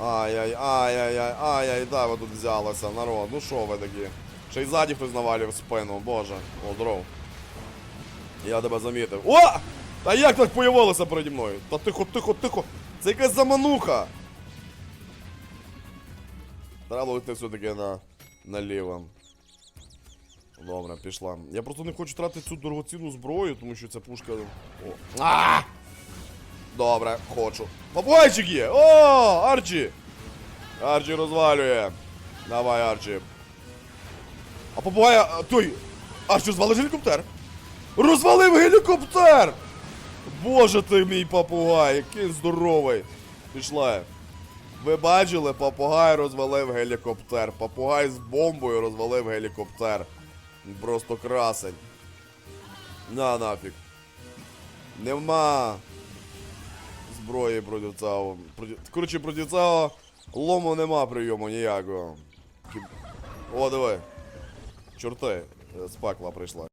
Ай-яй, ай-яй-яй, ай-яй, да, ви тут взялися, народ. Ну що ви такі? Ще й ззаді хтось в спину, боже. О, здоров. Я тебе замітив. О! Та як так появилося переді мною? Та тихо, тихо, тихо. Це якась замануха. Треба йти все-таки на, наліво. Добре, пішла. Я просто не хочу тратити цю дорогоцінну зброю, тому що ця пушка. О. А! Добре, хочу. Попугайчик є! О, Арчі! Арчі розвалює. Давай, Арчі. А попугая. а, Той! Арчі розвалив гелікоптер! Розвалив гелікоптер! Боже ти мій попугай, який здоровий. Пішла. Ви бачили, попугай розвалив гелікоптер. Попугай з бомбою розвалив гелікоптер. Просто красень. На нафіг. Нема зброї проти цього. Проти... Коротше, проти цього лому нема прийому ніякого. О, давай. Чорти, спакла з пекла прийшла.